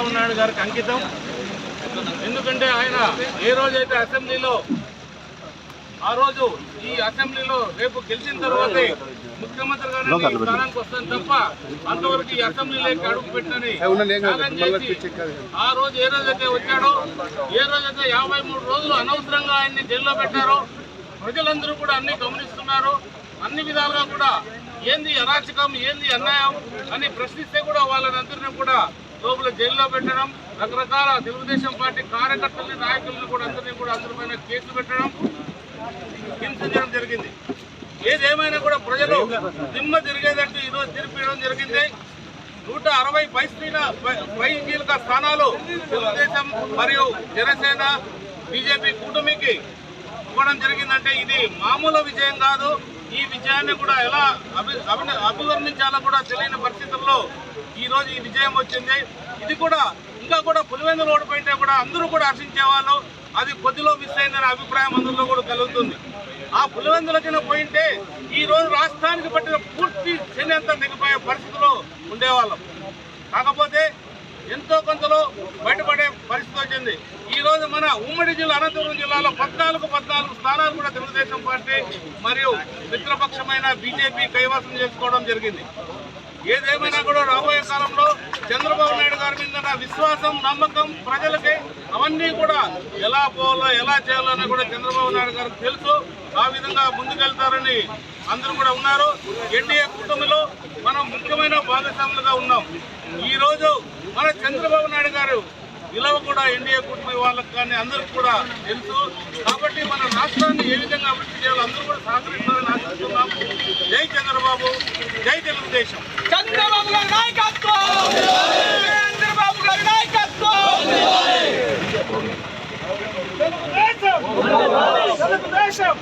చంద్రబాబు నాయుడు గారికి అంకితం. ఎందుకంటే ఆయన ఏ రోజైతే అసెంబ్లీలో ఆ రోజు ఈ అసెంబ్లీలో రేపు గెలిచిన తర్వాతే ముఖ్యమంత్రి గారు స్థానానికి వస్తాను తప్ప అంతవరకు ఈ అసెంబ్లీలోకి అడుగు పెట్టని ఆ రోజు ఏ రోజైతే వచ్చాడో ఏ రోజైతే యాభై మూడు రోజులు అనవసరంగా ఆయన్ని జైల్లో పెట్టారో ప్రజలందరూ కూడా అన్ని గమనిస్తున్నారు. అన్ని విధాలుగా కూడా ఏంది అరాచకం ఏంది అన్యాయం అని ప్రశ్నిస్తే కూడా వాళ్ళని కూడా లోపల జైల్లో పెట్టడం రకరకాల తెలుగుదేశం పార్టీ కార్యకర్తల్ని నాయకులను కూడా అందరినీ కూడా అందరిపైన కేసు పెట్టడం హింసించడం జరిగింది. ఏదేమైనా కూడా ప్రజలు దిమ్మ తిరిగేదంటూ ఈరోజు తీర్పియడం జరిగింది. నూట అరవై పైస్థీన పై కీలక స్థానాలు తెలుగుదేశం మరియు జనసేన బీజేపీ కూటమికి ఇవ్వడం జరిగిందంటే ఇది మామూలు విజయం కాదు. ఈ విజయాన్ని కూడా ఎలా అభి అభి అభివర్ణించాలో కూడా తెలియని పరిస్థితుల్లో ఈరోజు ఈ విజయం వచ్చింది. ఇది కూడా ఇంకా కూడా పులివెందులు ఓడిపోయింటే కూడా అందరూ కూడా హర్షించేవాళ్ళు. అది కొద్దిలో మిస్ అయిందనే అభిప్రాయం అందరిలో కూడా కలుగుతుంది. ఆ పులివెందులకి పోయింటే ఈరోజు రాష్ట్రానికి పట్టిన పూర్తి శని దిగిపోయే పరిస్థితిలో ఉండేవాళ్ళం. కాకపోతే ఎంతో కొంతలో బయటపడే పరిస్థితి వచ్చింది. ఈరోజు మన ఉమ్మడి జిల్లా అనంతపురం జిల్లాలో పద్నాలుగు పద్నాలుగు స్థానాలు కూడా తెలుగుదేశం పార్టీ మరియు మిత్రపక్షమైన బీజేపీ కైవసం చేసుకోవడం జరిగింది. ఏదేమైనా కూడా రాబోయే కాలంలో చంద్రబాబు నాయుడు గారి మీద నా విశ్వాసం నమ్మకం ప్రజలకి అవన్నీ కూడా ఎలా పోవాలో ఎలా చేయాలో కూడా చంద్రబాబు నాయుడు గారికి తెలుసు. ఆ విధంగా ముందుకెళ్తారని అందరూ కూడా ఉన్నారు. ఎన్డీఏ కూటమిలో మనం ముఖ్యమైన భాగస్వాములుగా ఉన్నాం. ఈ రోజు మన చంద్రబాబు నాయుడు గారు విలువ కూడా ఎన్డీఏ కూటమి వాళ్ళకి కానీ అందరికి కూడా తెలుసు. కాబట్టి మన రాష్ట్రాన్ని ఏ విధంగా అభివృద్ధి చేయాలో అందరూ కూడా సహకరిస్తారని ఆశిస్తున్నాం జై చంద్రబాబు జై తెలుగుదేశం. చంద్రబాబు గారి నాయకత్వం! చంద్రబాబు గారి నాయకత్వం! తెలుగుదేశం!